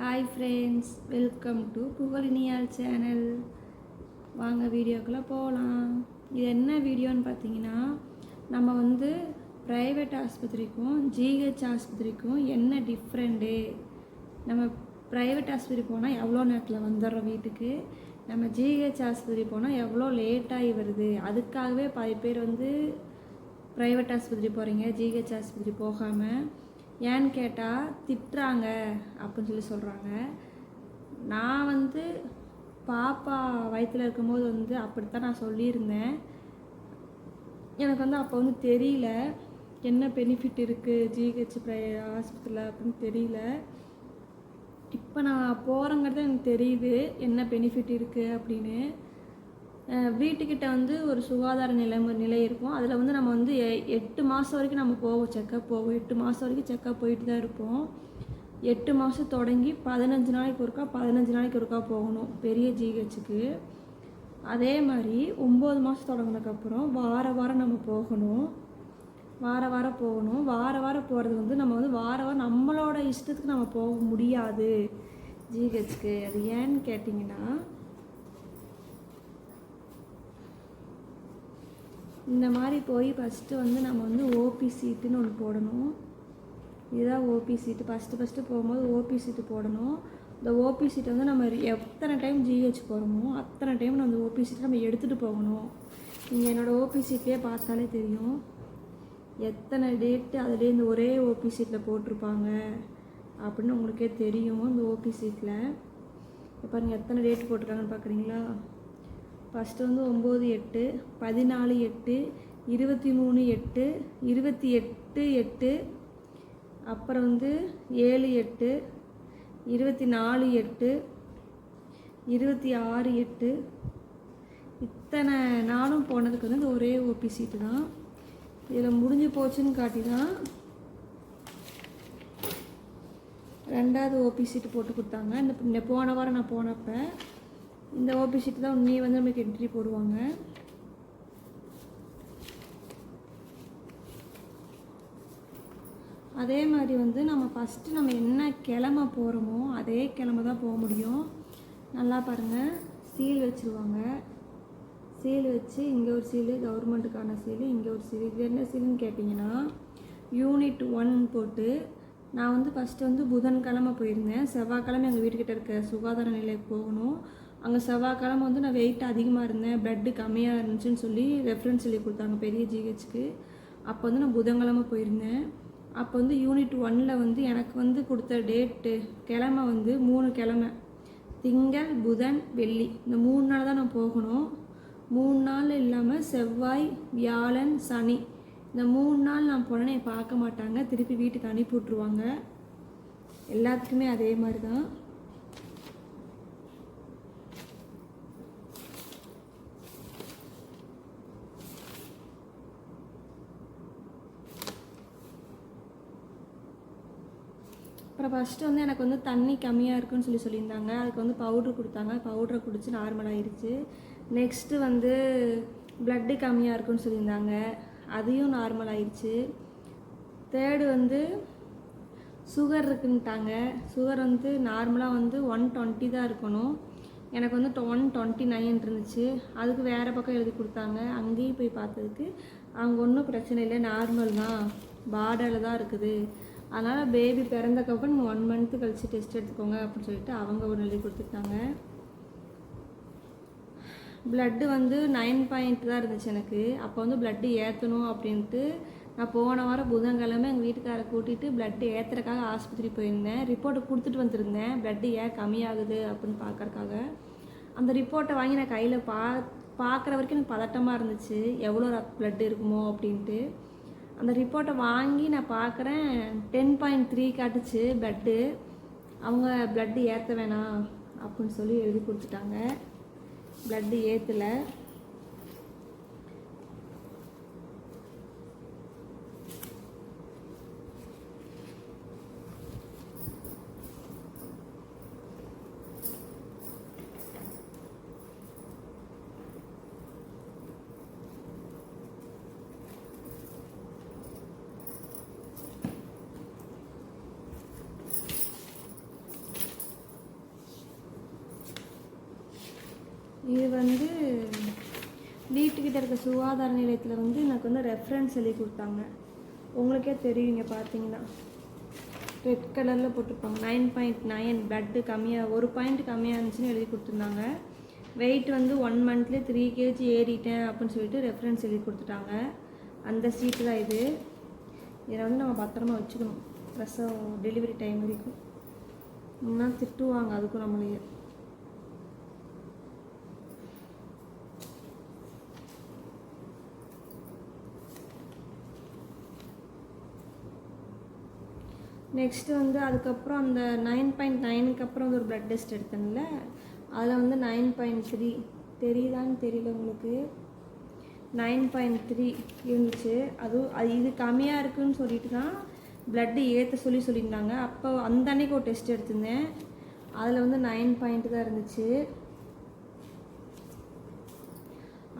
Hi friends welcome to புகழினியால் channel வாங்க வீடியோக்குள்ளே போகலாம் இது என்ன வீடியோன்னு பார்த்தீங்கன்னா நம்ம வந்து ப்ரைவேட் ஆஸ்பத்திரிக்கும் ஜிஹெச் ஆஸ்பத்திரிக்கும் என்ன டிஃப்ரெண்ட்டு நம்ம ப்ரைவேட் ஆஸ்பத்திரி போனால் எவ்வளோ நேரத்தில் வந்துடுறோம் வீட்டுக்கு? நம்ம ஜிஹெச் ஆஸ்பத்திரி போனால் எவ்வளோ லேட்டாகி வருது? அதுக்காகவே பாதி பேர் வந்து ப்ரைவேட் ஆஸ்பத்திரி போகிறீங்க ஜிஹெச் ஆஸ்பத்திரி போகாமல் ஏன்னு கேட்டால் திட்டுறாங்க அப்படின்னு சொல்லி சொல்கிறாங்க நான் வந்து பாப்பா வயிற்றில் இருக்கும்போது வந்து அப்படித்தான் நான் சொல்லியிருந்தேன். எனக்கு வந்து அப்போ வந்து தெரியல. என்ன பெனிஃபிட் இருக்குது ஜிஹெச் ப்ரை ஆஸ்பத்திரியில் அப்படின்னு தெரியல. இப்போ நான் போகிறேங்கிறது எனக்கு தெரியுது. என்ன பெனிஃபிட் இருக்குது அப்படின்னு. வீட்டுக்கிட்ட வந்து ஒரு சுகாதார நிலை நிலை இருக்கும். அதில் வந்து நம்ம வந்து எ- எட்டு மாதம் வரைக்கும் நம்ம போவோம் செக்கப் போவோம். எட்டு மாதம் வரைக்கும் செக்கப் போயிட்டு தான் இருப்போம். எட்டு மாதம் தொடங்கி பதினஞ்சு நாளைக்கு ஒருக்கா பதினஞ்சு நாளைக்கு ஒருக்கா போகணும் பெரிய ஜிஹெச்சுக்கு அதே மாதிரி ஒம்பது மாதம் தொடங்கினதுக்கப்புறம் வார வாரம் நம்ம போகணும். வார வாரம் போகணும். வார வாரம் போகிறது வந்து நம்ம வந்து வார வாரம் நம்மளோட இஷ்டத்துக்கு நம்ம போக முடியாது ஜிஹெச்க்கு அது ஏன்னு கேட்டிங்கன்னா இந்த மாதிரி போய் ஃபஸ்ட்டு வந்து நம்ம வந்து ஓபி சீட்டுன்னு ஒன்று போடணும். இதுதான் ஓபி சீட்டு. ஃபஸ்ட்டு ஃபஸ்ட்டு போகும்போது ஓபி சீட்டு போடணும். இந்த ஓபி சீட்டை வந்து நம்ம எத்தனை டைம் ஜிஹெச் போகிறோமோ அத்தனை டைம் நம்ம அந்த ஓபி சீட்டை நம்ம எடுத்துகிட்டு போகணும். நீங்கள் என்னோடய ஓபி சீட்லேயே பார்த்தாலே தெரியும். எத்தனை டேட்டு அதுலேயே இந்த ஒரே ஓபி சீட்டில் போட்டிருப்பாங்க அப்படின்னு உங்களுக்கே தெரியும் இந்த ஓபி சீட்டில் இப்போ நீங்கள் எத்தனை டேட் போட்டிருக்காங்கன்னு பார்க்குறீங்களா ஃபஸ்ட்டு வந்து ஒம்பது எட்டு பதினாலு எட்டு இருபத்தி மூணு எட்டு இருபத்தி எட்டு எட்டு அப்புறம் வந்து ஏழு எட்டு இருபத்தி நாலு எட்டு இருபத்தி ஆறு எட்டு. இத்தனை நாளும் போனதுக்கு வந்து இந்த ஒரே ஓபி சீட்டு தான். இதில் முடிஞ்சு போச்சுன்னு காட்டி தான் ரெண்டாவது ஓபி சீட்டு போட்டு கொடுத்தாங்க. இந்த இந்த போன வாரம் நான் போனப்போ இந்த ஓபி சீட்டு தான் நீ வந்து நமக்கு என்ட்ரி போடுவாங்க. அதே மாதிரி வந்து நம்ம ஃபஸ்ட்டு நம்ம என்ன கிழமை போகிறோமோ அதே கிழமை தான் போக முடியும். நல்லா பாருங்கள் சீல் வச்சுருவாங்க. சீல் வச்சு இங்கே ஒரு சீலு கவர்மெண்ட்டுக்கான சீலு இங்கே ஒரு சீலு இது என்ன சீலுன்னு கேட்டிங்கன்னா யூனிட் ஒன் போட்டு நான் வந்து ஃபஸ்ட்டு வந்து புதன்கிழமை போயிருந்தேன். செவ்வாய்க்கிழமை எங்கள் வீட்டுக்கிட்ட இருக்க சுகாதார நிலைக்கு போகணும். அங்கே செவ்வாய்க்கிழமை வந்து நான் வெயிட் அதிகமாக இருந்தேன் ப்ளட்டு கம்மியாக இருந்துச்சுன்னு சொல்லி ரெஃபரன்ஸ் சொல்லி கொடுத்தாங்க பெரிய ஜிஹெச்க்கு அப்போ வந்து நான் புதன்கிழமை போயிருந்தேன். அப்போ வந்து யூனிட் ஒன்னில் வந்து எனக்கு வந்து கொடுத்த டேட்டு கிழமை வந்து மூணு கிழமை. திங்கள் புதன் வெள்ளி. இந்த மூணு நாள் தான் நான் போகணும். மூணு நாள் இல்லாமல் செவ்வாய் வியாழன் சனி. இந்த மூணு நாள் நான் போனேன்னு பார்க்க மாட்டாங்க. திருப்பி வீட்டுக்கு அனுப்பி விட்ருவாங்க எல்லாத்துக்குமே அதே மாதிரி தான். அப்புறம் ஃபஸ்ட்டு வந்து எனக்கு வந்து தண்ணி கம்மியாக இருக்குன்னு சொல்லி சொல்லியிருந்தாங்க. அதுக்கு வந்து பவுட்ரு கொடுத்தாங்க. பவுட்ரை குடிச்சு நார்மல் ஆயிருச்சு. நெக்ஸ்ட்டு வந்து ப்ளட்டு கம்மியாக இருக்குன்னு சொல்லியிருந்தாங்க. அதையும் நார்மல் ஆயிடுச்சு தேர்டு வந்து சுகர் இருக்குன்ட்டாங்க சுகர் வந்து நார்மலாக வந்து ஒன் டுவெண்ட்டி தான் இருக்கணும். எனக்கு வந்து ஒன் டுவெண்ட்டி நைன் இருந்துச்சு. அதுக்கு வேறு பக்கம் எழுதி கொடுத்தாங்க. அங்கேயும் போய் பார்த்ததுக்கு அவங்க ஒன்றும் பிரச்சனை இல்லை. நார்மல் தான். பார்டரில் தான் இருக்குது. அதனால் பேபி பிறந்தக்கப்புறம் நீங்கள் ஒன் மந்த்து கழித்து டெஸ்ட் எடுத்துக்கோங்க அப்படின்னு சொல்லிட்டு அவங்க ஒன்று எழுதி கொடுத்துட்டாங்க ப்ளட்டு வந்து நைன் பாயிண்ட் தான் இருந்துச்சு எனக்கு. அப்போ வந்து ப்ளட்டு ஏற்றணும் அப்படின்ட்டு நான் போன வாரம் புதன்கிழமை எங்கள் வீட்டுக்காரை கூட்டிகிட்டு பிளட்டு ஏற்றுறக்காக ஆஸ்பத்திரி போயிருந்தேன். ரிப்போர்ட்டை கொடுத்துட்டு வந்திருந்தேன். பிளட்டு ஏன் கம்மியாகுது அப்படின்னு பார்க்கறக்காக அந்த ரிப்போர்ட்டை வாங்கி நான் கையில் பா பார்க்குற வரைக்கும் எனக்கு பதட்டமாக இருந்துச்சு. எவ்வளோ ப்ளட் இருக்குமோ அப்படின்ட்டு. அந்த ரிப்போர்ட்டை வாங்கி நான் பார்க்குறேன். டென் பாயிண்ட் த்ரீ காட்டுச்சு ப்ளட்டு அவங்க பிளட்டு ஏற்ற வேணாம் அப்படின்னு சொல்லி எழுதி கொடுத்துட்டாங்க. ப்ளட்டு ஏற்றலை இது வந்து வீட்டுக்கிட்ட இருக்க சுகாதார நிலையத்தில் வந்து எனக்கு வந்து ரெஃபரன்ஸ் எழுதி கொடுத்தாங்க. உங்களுக்கே தெரியும் இங்கே பார்த்தீங்கன்னா. ரெட் கலரில் போட்டிருப்பாங்க. நைன் பாயிண்ட் நைன் பிளட்டு கம்மியாக ஒரு பாயிண்ட் கம்மியாக இருந்துச்சுன்னு எழுதி கொடுத்துருந்தாங்க. வெயிட் வந்து ஒன் மந்த்லேயே த்ரீ கேஜி ஏறிட்டேன் அப்படின்னு சொல்லிட்டு ரெஃபரன்ஸ் எழுதி கொடுத்துட்டாங்க. அந்த சீட்டு தான் இது. இதை வந்து நம்ம பத்திரமா வச்சுக்கணும். பிரசவம் டெலிவரி டைம் வரைக்கும். முன்னா திட்டுவாங்க அதுக்கும் நம்மளையே. நெக்ஸ்ட்டு வந்து அதுக்கப்புறம் அந்த நைன் பாயிண்ட் நைனுக்கு அப்புறம் வந்து ஒரு ப்ளட் டெஸ்ட் எடுத்தேன்ல. அதில் வந்து நைன் பாயிண்ட் த்ரீ தெரியுதான்னு தெரியல உங்களுக்கு? நைன் பாயிண்ட் த்ரீ இருந்துச்சு. அதுவும் அது இது கம்மியாக இருக்குன்னு சொல்லிட்டு தான் ப்ளட்டு ஏற்ற சொல்லி சொல்லியிருந்தாங்க. அப்போ அந்த அன்னைக்கு ஒரு டெஸ்ட் எடுத்திருந்தேன். அதில் வந்து நைன் பாயிண்ட் தான் இருந்துச்சு.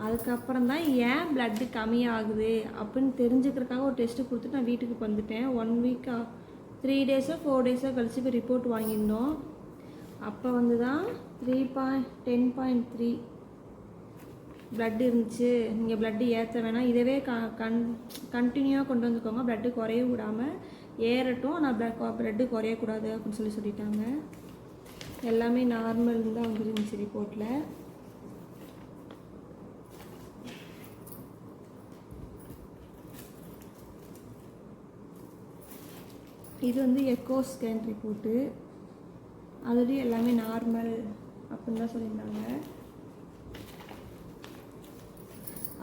அதுக்கப்புறம் தான் ஏன் பிளட்டு கம்மியாகுது அப்படின்னு தெரிஞ்சுக்கிறதுக்காக ஒரு டெஸ்ட்டு கொடுத்துட்டு நான் வீட்டுக்கு வந்துட்டேன். ஒன் வீக்காக த்ரீ டேஸோ ஃபோர் டேஸோ கழிச்சு இப்போ ரிப்போர்ட் வாங்கியிருந்தோம். அப்போ வந்து தான் three point ten point three blood இருந்துச்சு. நீங்கள் பிளட்டு ஏற்ற வேணாம். இதவே க கன் கண்டினியூவாக கொண்டு வந்துக்கோங்க. பிளட்டு குறைய விடாமல் ஏறட்டும். ஆனால் பிளட் பிளட்டு குறையக்கூடாது அப்படின்னு சொல்லி சொல்லிட்டாங்க. எல்லாமே நார்மல் தான் வந்துருந்துச்சு ரிப்போர்ட்டில் இது வந்து எக்கோ ஸ்கேன் ரிப்போர்ட்டு அதுலேயும் எல்லாமே நார்மல் அப்படின்னு தான் சொல்லியிருந்தாங்க.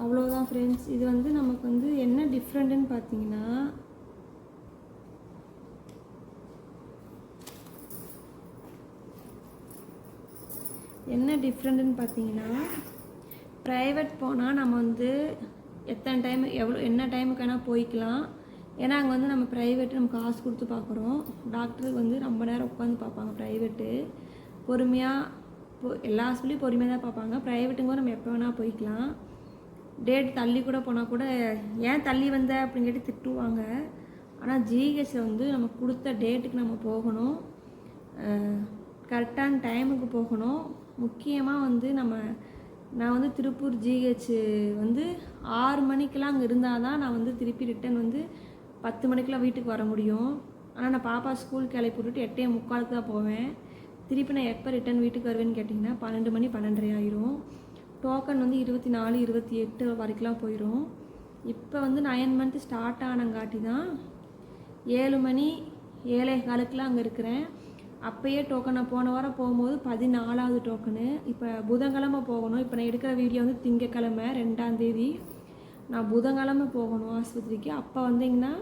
அவ்வளோதான் ஃப்ரெண்ட்ஸ் இது வந்து நமக்கு வந்து என்ன டிஃப்ரெண்ட்டுன்னு பார்த்தீங்கன்னா என்ன டிஃப்ரெண்ட்டுன்னு பார்த்தீங்கன்னா ப்ரைவேட் போனால் நம்ம வந்து எத்தனை டைம் எவ்வளோ என்ன டைமுக்கு வேணால் போய்க்கலாம். ஏன்னா அங்கே வந்து நம்ம ப்ரைவேட்டு நம்ம காசு கொடுத்து பார்க்குறோம். டாக்டருக்கு வந்து ரொம்ப நேரம் உட்காந்து பார்ப்பாங்க ப்ரைவேட்டு பொறுமையாக இப்போ எல்லா ஹாஸ்பிட்டலையும் பொறுமையாக தான் பார்ப்பாங்க. ப்ரைவேட்டுங்க நம்ம எப்போ வேணால் போய்க்கலாம். டேட் தள்ளி கூட போனால் கூட ஏன் தள்ளி வந்த? அப்படின்னு கேட்டு திட்டுவாங்க. ஆனால் ஜிஹெச்சில் வந்து நம்ம கொடுத்த டேட்டுக்கு நம்ம போகணும். கரெக்டான டைமுக்கு போகணும். முக்கியமாக வந்து நம்ம நான் வந்து திருப்பூர் ஜிஹெச் வந்து ஆறு மணிக்கெலாம் அங்கே இருந்தால் தான் நான் வந்து திருப்பி ரிட்டன் வந்து பத்து மணிக்கெலாம் வீட்டுக்கு வர முடியும். ஆனால் நான் பாப்பா ஸ்கூல் கிளப்பி விட்டுட்டு எட்டே முக்காலுக்கு தான் போவேன். திருப்பி நான் எப்போ ரிட்டன் வீட்டுக்கு வருவேன்னு கேட்டிங்கன்னா பன்னெண்டு மணி பன்னெண்டரை ஆயிரும். டோக்கன் வந்து இருபத்தி நாலு இருபத்தி எட்டு வரைக்கும்லாம் போயிடும் இப்போ வந்து நயன் மந்த் ஸ்டார்ட் ஆனங்காட்டி தான் ஏழு மணி ஏழை காலுக்கெலாம் அங்கே இருக்கிறேன். அப்போயே டோக்கன் நான் போன வாரம் போகும்போது பதினாலாவது டோக்கனு இப்போ புதன்கிழமை போகணும். இப்போ நான் எடுக்கிற வீடியோ வந்து திங்கக்கிழமை ரெண்டாம் தேதி. நான் புதன்கிழமை போகணும் ஆஸ்பத்திரிக்கு. அப்போ வந்தீங்கன்னா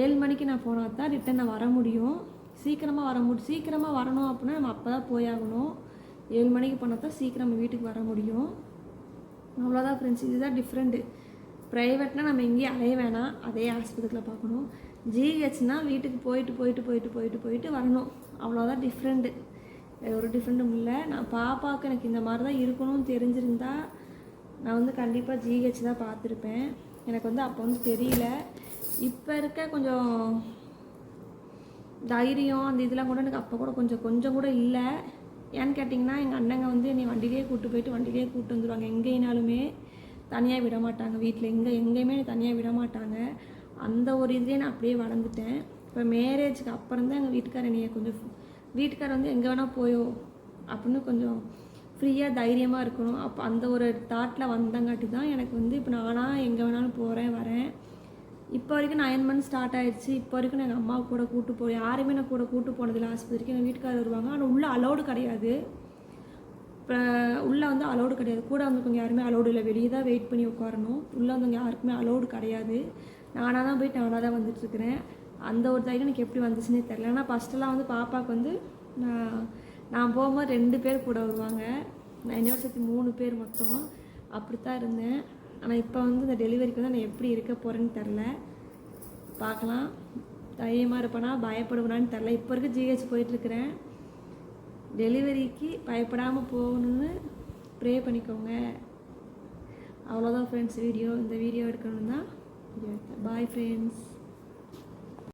ஏழு மணிக்கு நான் போனால் தான் ரிட்டன் நான் வர முடியும். சீக்கிரமாக வர முடியும் சீக்கிரமாக வரணும் அப்படின்னா நம்ம அப்போ தான் போயாகணும். ஏழு மணிக்கு போனால் தான் சீக்கிரம் நம்ம வீட்டுக்கு வர முடியும். அவ்வளோதான் ஃப்ரெண்ட்ஸ் இதுதான் டிஃப்ரெண்ட்டு ப்ரைவேட்னால் நம்ம எங்கேயும் அலைய வேணாம். அதே ஆஸ்பத்திரியில் பார்க்கணும். ஜிஹெச்னால் வீட்டுக்கு போயிட்டு போயிட்டு போயிட்டு போயிட்டு போயிட்டு வரணும். அவ்வளோதான் டிஃப்ரெண்ட்டு ஒரு டிஃப்ரெண்ட்டும் இல்லை. நான் பாப்பாவுக்கு எனக்கு இந்த மாதிரி தான் இருக்கணும்னு தெரிஞ்சிருந்தால் நான் வந்து கண்டிப்பாக ஜிஹெச் தான் பார்த்துருப்பேன். எனக்கு வந்து அப்போ வந்து தெரியல. இப்போ இருக்க கொஞ்சம் தைரியம் அந்த இதெல்லாம் கூட எனக்கு அப்போ கூட கொஞ்சம் கொஞ்சம் கூட இல்லை. ஏன்னு கேட்டிங்கன்னா எங்கள் அண்ணங்க வந்து என்னை வண்டியிலே கூப்பிட்டு போயிட்டு வண்டியிலே கூப்பிட்டு வந்துடுவாங்க எங்கேனாலுமே தனியாக விட மாட்டாங்க வீட்டில் எங்கே எங்கேயுமே என்னை தனியாக விட மாட்டாங்க. அந்த ஒரு இதுலேயே நான் அப்படியே வளர்ந்துட்டேன். இப்போ மேரேஜுக்கு அப்புறம் தான் எங்கள் வீட்டுக்காரர் என்னைய கொஞ்சம் வீட்டுக்காரர் வந்து எங்கே வேணால் போயோ அப்படின்னு கொஞ்சம் ஃப்ரீயாக தைரியமாக இருக்கணும். அப்போ அந்த ஒரு தாட்டில் வந்தங்காட்டி தான் எனக்கு வந்து இப்போ நானாக எங்கே வேணாலும் போகிறேன் வரேன். இப்போ வரைக்கும் நைன் மந்த் ஸ்டார்ட் ஆகிடுச்சு இப்போ வரைக்கும் நான் எங்கள் அம்மா கூட கூட்டு போய் யாரையுமே நான் கூட கூட்டு போனதில்லை. ஆஸ்பத்திரிக்கு எங்கள் வீட்டுக்காரர் வருவாங்க. ஆனால் உள்ளே அலௌடு கிடையாது. இப்போ உள்ளே வந்து அலௌடு கிடையாது. கூட வந்தவங்க யாருமே அலௌடு இல்லை. வெளியே தான் வெயிட் பண்ணி உட்காரணும். உள்ளே வந்தவங்க யாருக்குமே அலௌடு கிடையாது. நானாக தான் போயிட்டு நானாக தான் வந்துட்டுருக்குறேன் அந்த ஒரு தைரியம் எனக்கு எப்படி வந்துச்சுன்னே தெரில ஆனால் ஃபஸ்ட்டெல்லாம் வந்து பாப்பாவுக்கு வந்து நான் நான் போகும்போது ரெண்டு பேர் கூட வருவாங்க. நான் என்னோட சேர்த்து மூணு பேர் மொத்தம். அப்படித்தான் இருந்தேன். ஆனால் இப்போ வந்து இந்த டெலிவரிக்கு வந்து நான் எப்படி இருக்க போகிறேன்னு தெரில பார்க்கலாம். தைரியமாக இருப்பேனா? பயப்படுவேனான்னு தெரில இப்போ இருக்க ஜிஹெச் போயிட்டுருக்கிறேன் டெலிவரிக்கு பயப்படாமல் போகணுன்னு ப்ரே பண்ணிக்கோங்க. அவ்வளோதான் ஃப்ரெண்ட்ஸ் வீடியோ இந்த வீடியோ எடுக்கணும் தான். Bye friends